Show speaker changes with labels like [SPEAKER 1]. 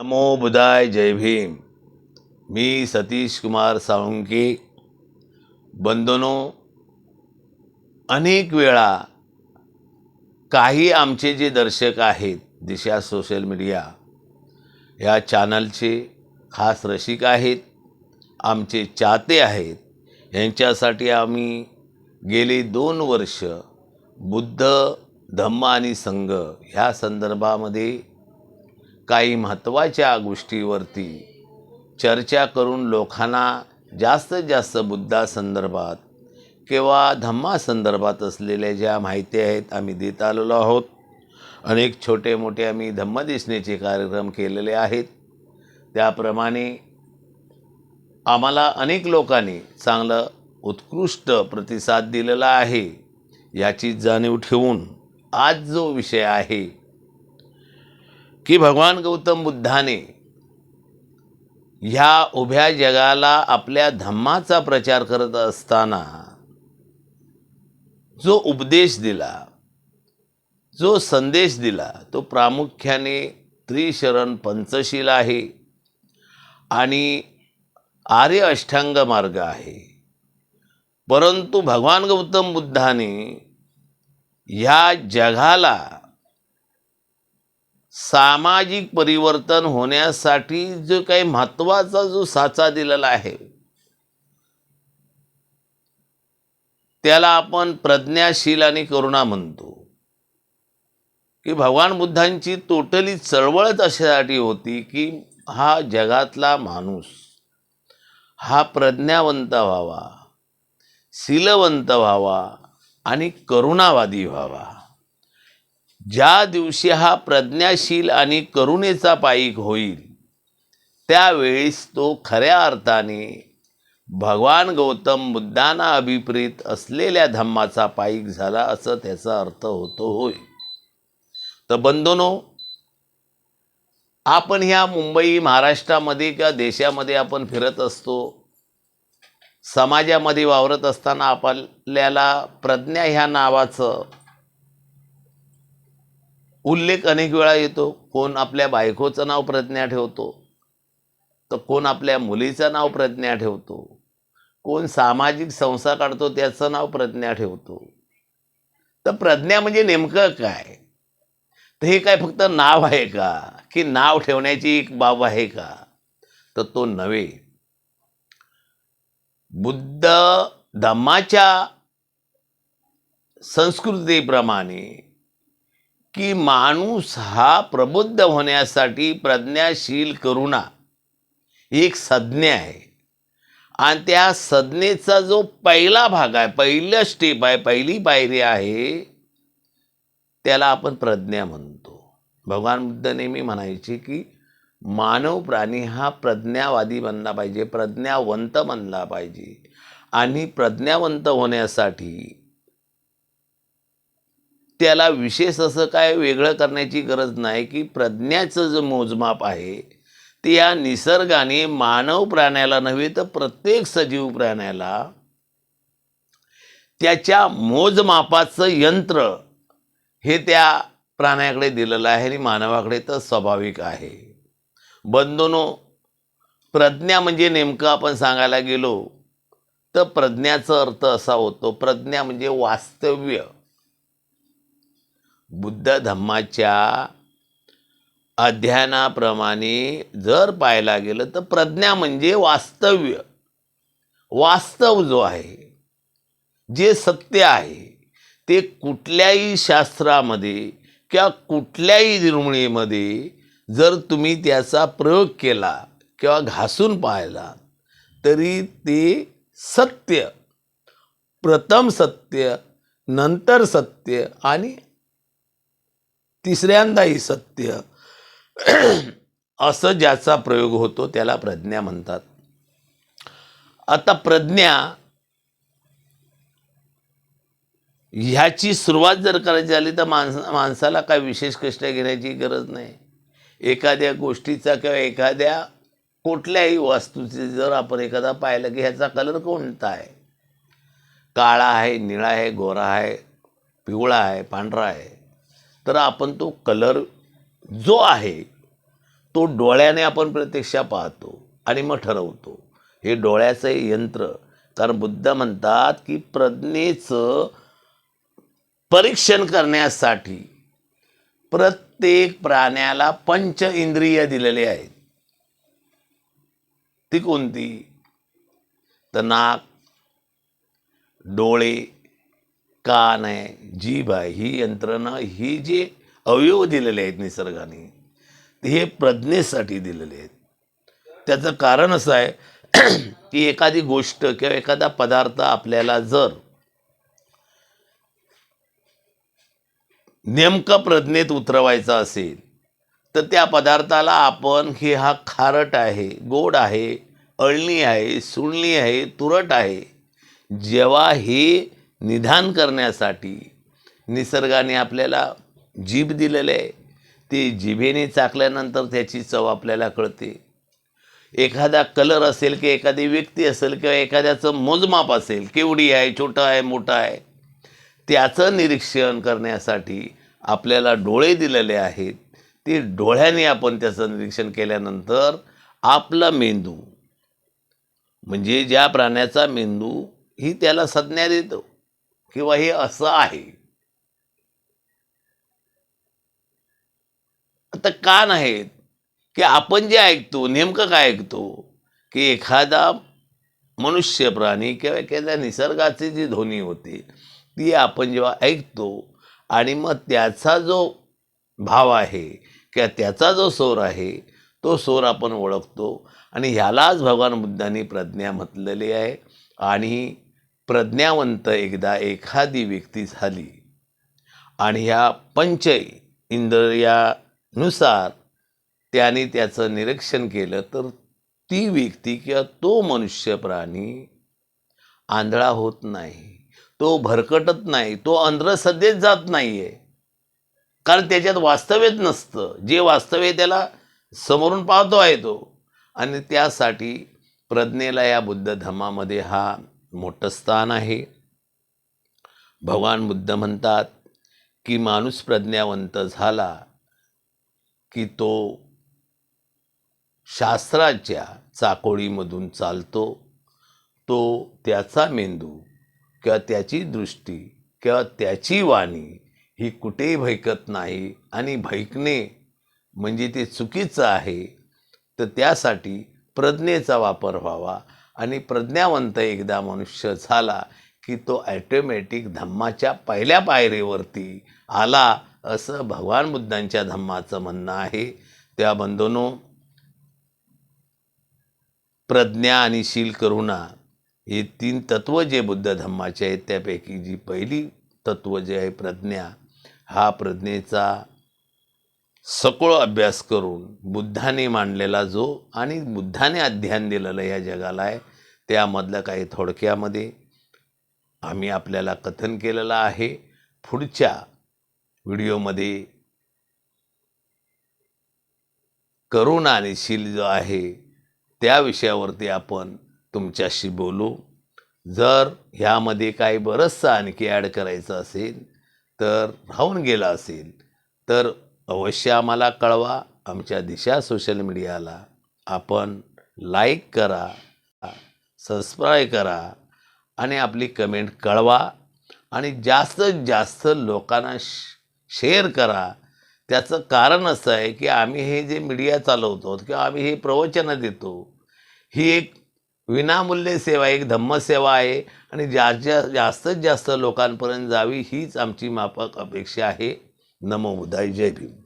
[SPEAKER 1] नमो बुधाय जय भीम। मी सतीश कुमार साळुंके। बंधनो अनेक वेळा काही आमचे जे दर्शक आहेत दिशा सोशल मीडिया ह्या चॅनलचे खास रसिक आहेत आमचे चाहते आहेत यांच्यासाठी आम्ही गेली दोन वर्ष बुद्ध धम्म आणि संघ ह्या संदर्भामध्ये काही महत्त्वाच्या गोष्टीवरती चर्चा करून लोकांना जास्तीत जास्त बुद्धासंदर्भात किंवा धम्मासंदर्भात असलेल्या ज्या माहिती आहेत आम्ही देत आलेलो आहोत. अनेक छोटे मोठे आम्ही धम्मदेशनेचे कार्यक्रम केलेले आहेत. त्याप्रमाणे आम्हाला अनेक लोकांनी चांगलं उत्कृष्ट प्रतिसाद दिलेला आहे. याची जाणीव ठेवून आज जो विषय आहे की भगवान गौतम बुद्धाने ह्या उभ्या जगाला आपल्या धम्माचा प्रचार करत असताना जो उपदेश दिला जो संदेश दिला तो प्रामुख्याने त्रिशरण पंचशील आहे आणि आर्य अष्टांग मार्ग आहे. परंतु भगवान गौतम बुद्धाने ह्या जगाला सामाजिक परिवर्तन होण्यासाठी जो काही महत्त्वाचा जो साचा दिलेला आहे त्याला आपण प्रज्ञाशील आणि करुणा म्हणतो. की भगवान बुद्धांची टोटली चळवळच अशासाठी होती की हा जगातला माणूस हा प्रज्ञावंत व्हावा शीलवंत व्हावा आणि करुणावादी व्हावा. ज्या दिवशी हा प्रज्ञाशील आणि करुणेचा पायिक होईल त्यावेळेस तो खऱ्या अर्थाने भगवान गौतम बुद्धांना अभिप्रेत असलेल्या धम्माचा पायिक झाला असं त्याचा अर्थ होतो होय. तर बंधनो आपण ह्या मुंबई महाराष्ट्रामध्ये किंवा देशामध्ये आपण फिरत असतो समाजामध्ये वावरत असताना आपल्याला प्रज्ञा ह्या नावाचं उल्लेख अनेक वेळा येतो. कोण आपल्या बायकोचं नाव प्रज्ञा ठेवतो. तर कोण आपल्या मुलीचं नाव प्रज्ञा ठेवतो. कोण सामाजिक संस्था काढतो त्याचं नाव प्रज्ञा ठेवतो. तर प्रज्ञा म्हणजे नेमकं काय? तर हे काय फक्त नाव आहे का? की नाव ठेवण्याची एक बाब आहे का? तर तो नव्हे. बुद्ध धम्माच्या संस्कृतीप्रमाणे की माणूस हा प्रबुद्ध होण्यासाठी प्रज्ञाशील करुणा ही एक संज्ञा आहे. आणि त्या संज्ञेचा जो पहिला भाग आहे पहिलं स्टेप आहे पहिली पायरी आहे त्याला आपण प्रज्ञा म्हणतो. भगवान बुद्ध नेहमी म्हणायचे की मानव प्राणी हा प्रज्ञावादी बनला पाहिजे प्रज्ञावंत बनला पाहिजे. आणि प्रज्ञावंत होण्यासाठी त्याला विशेष असं काय वेगळं करण्याची गरज नाही की प्रज्ञाचं जे मोजमाप आहे ते या निसर्गाने मानव प्राण्याला नव्हे तर प्रत्येक सजीव प्राण्याला त्याच्या मोजमापाचं यंत्र हे त्या प्राण्याकडे दिलेलं आहे आणि मानवाकडे तर स्वाभाविक आहे. बंधनो प्रज्ञा म्हणजे नेमकं आपण सांगायला गेलो तर प्रज्ञाचा अर्थ असा होतो प्रज्ञा म्हणजे वास्तव्य. बुद्ध धम्माच्या अध्ययनाप्रमाणे जर पाहायला गेलं तर प्रज्ञा म्हणजे वास्तव्य. वास्तव जो आहे जे सत्य आहे ते कुठल्याही शास्त्रामध्ये किंवा कुठल्याही निर्मणीमध्ये जर तुम्ही त्याचा प्रयोग केला किंवा घासून पाहिला तरी ते सत्य. प्रथम सत्य नंतर सत्य आणि तिसऱ्यांदाही सत्य. असं ज्याचा प्रयोग होतो त्याला प्रज्ञा म्हणतात. आता प्रज्ञा ह्याची सुरुवात जर करायची झाली तर माणस माणसाला काय विशेष कष्ट घेण्याची गरज नाही. एखाद्या गोष्टीचा किंवा एखाद्या कुठल्याही वस्तूचे जर आपण एखादा पाहिलं की ह्याचा कलर कोणता आहे? काळा आहे निळा आहे गोरा आहे पिवळा आहे पांढरा आहे. तर आपण तो कलर जो आहे तो डोळ्याने आपण प्रत्यक्ष पाहतो आणि मग ठरवतो. हे डोळ्याचं हे यंत्र कारण बुद्ध म्हणतात की प्रज्ञेचं परीक्षण करण्यासाठी प्रत्येक प्राण्याला पंच इंद्रिय दिलेले आहेत. ती कोणती? तर नाक डोळे कान आहे जीभ आहे ही यंत्रणा ही जे अवयव दिलेले आहेत निसर्गाने हे प्रज्ञेसाठी दिलेले आहेत. त्याचं कारण असं आहे की एखादी गोष्ट किंवा एखादा पदार्थ आपल्याला जर नेमकं प्रज्ञेत उतरवायचा असेल तर त्या पदार्थाला आपण हे हा खारट आहे गोड आहे अळणी आहे सुळणी आहे तुरट आहे. जेव्हा हे निधान करण्यासाठी निसर्गाने आपल्याला जीभ दिलेले आहे. ते जिभेने चाकल्यानंतर त्याची चव आपल्याला कळते. एखादा कलर असेल की एखादी व्यक्ती असेल किंवा एखाद्याचं मोजमाप असेल केवढी आहे छोटं आहे मोठं आहे त्याचं निरीक्षण करण्यासाठी आपल्याला डोळे दिलेले आहेत. ते डोळ्याने आपण त्याचं निरीक्षण केल्यानंतर आपला मेंदू म्हणजे ज्या प्राण्याचा मेंदू ही त्याला संज्ञा देतो. किंवा हे असं आहे. आता कान आहेत की आपण जे ऐकतो नेमकं काय ऐकतो? की एखादा मनुष्य प्राणी किंवा एखाद्या निसर्गाची जी ध्वनी होते ती आपण जेव्हा ऐकतो आणि मग त्याचा जो भाव आहे किंवा त्याचा जो स्वर आहे तो स्वर आपण ओळखतो. आणि ह्यालाच भगवान बुद्धांनी प्रज्ञा म्हटलेली आहे. आणि प्रज्ञावंत एकदा एखादी व्यक्ती झाली आणि ह्या पंच इंद्रियानुसार त्याने त्याचं निरीक्षण केलं तर ती व्यक्ती किंवा तो मनुष्य प्राणी आंधळा होत नाही तो भरकटत नाही तो अंधश्रद्धेत जात नाही आहे कारण त्याच्यात वास्तव्यच नसतं. जे वास्तव्य त्याला समोरून पाहतो आहे तो. आणि त्यासाठी प्रज्ञेला या बुद्ध धर्मामध्ये हा मोठं स्थान आहे. भगवान बुद्ध म्हणतात की माणूस प्रज्ञावंत झाला की तो शास्त्राच्या चाकोळीमधून चालतो. तो त्याचा मेंदू किंवा त्याची दृष्टी किंवा त्याची वाणी ही कुठेही भैकत नाही आणि भैकणे म्हणजे ते चुकीचं आहे तर त्यासाठी प्रज्ञेचा वापर व्हावा आणि प्रज्ञावंत एकदा मनुष्य झाला की तो ॲटोमॅटिक धम्माच्या पहिल्या पायरीवरती आला असं भगवान बुद्धांच्या धम्माचं म्हणणं आहे. त्या बंधनो प्रज्ञा आणि शील करुणा हे तीन तत्व जे बुद्ध धम्माचे आहेत त्यापैकी जी पहिली तत्व जे आहे प्रज्ञा हा प्रज्ञेचा सखोल अभ्यास करून बुद्धाने मांडलेला जो आणि बुद्धाने अध्ययन दिलेलं या जगाला आहे त्यामधलं काही थोडक्यामध्ये आम्ही आपल्याला कथन केलेलं आहे. पुढच्या व्हिडिओमध्ये करुणा आणि शील जो आहे त्या विषयावरती आपण तुमच्याशी बोलू. जर ह्यामध्ये काही बरंचसं आणखी ॲड करायचं असेल तर राहून गेलं असेल तर अवश्य आम्हाला कळवा. आमच्या दिशा सोशल मीडियाला आपण लाईक करा. सबस्क्राईब करा आणि आपली कमेंट कळवा. आणि जास्तीत जास्त लोकांना शेअर करा. त्याचं कारण असं आहे की आम्ही हे जे मीडिया चालवतो किंवा आम्ही हे प्रवचनं देतो ही एक विनामूल्य सेवा एक धम्मसेवा आहे. आणि ज्या जास्तीत जास्त लोकांपर्यंत जावी हीच आमची माफक अपेक्षा आहे. नमो बुद्धाय जय भीम.